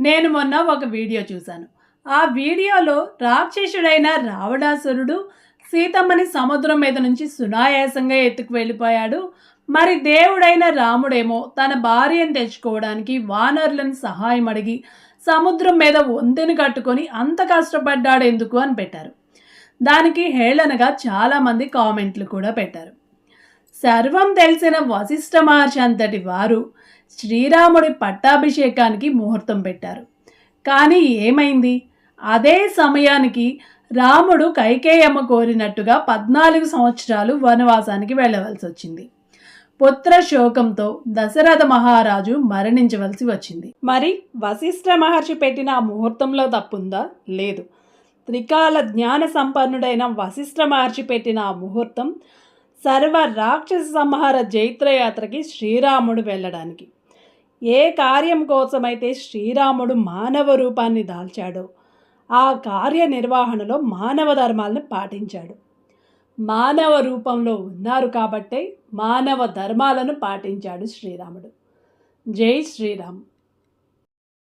నేను మొన్న ఒక వీడియో చూశాను. ఆ వీడియోలో రాక్షసుడైన రావణాసురుడు సీతమ్మని సముద్రం మీద నుంచి సునాయాసంగా ఎత్తుకు వెళ్ళిపోయాడు. మరి దేవుడైన రాముడేమో తన భార్యను తెచ్చుకోవడానికి వానరులను సహాయం అడిగి సముద్రం మీద వంతెన కట్టుకొని అంత కష్టపడ్డాడు ఎందుకు అని పెట్టారు. దానికి హేళనగా చాలామంది కామెంట్లు కూడా పెట్టారు. సర్వం తెలిసిన వశిష్ఠ మహర్షి అంతటి వారు శ్రీరాముడి పట్టాభిషేకానికి ముహూర్తం పెట్టారు. కానీ ఏమైంది? అదే సమయానికి రాముడు కైకేయమ్మ కోరినట్టుగా పద్నాలుగు సంవత్సరాలు వనవాసానికి వెళ్ళవలసి వచ్చింది. పుత్ర శోకంతో దశరథ మహారాజు మరణించవలసి వచ్చింది. మరి వశిష్ఠ మహర్షి పెట్టిన ఆ ముహూర్తంలో తప్పుందా? లేదు. త్రికాల జ్ఞాన సంపన్నుడైన వశిష్ఠ మహర్షి పెట్టిన ఆ ముహూర్తం సర్వ రాక్షస సంహార జైత్రయాత్రకి శ్రీరాముడు వెళ్ళడానికి. ఏ కార్యం కోసమైతే శ్రీరాముడు మానవ రూపాన్ని దాల్చాడో ఆ కార్య నిర్వహణలో మానవ ధర్మాలను పాటించాడు. మానవ రూపంలో ఉన్నారు కాబట్టే మానవ ధర్మాలను పాటించాడు శ్రీరాముడు. జై శ్రీరామ్.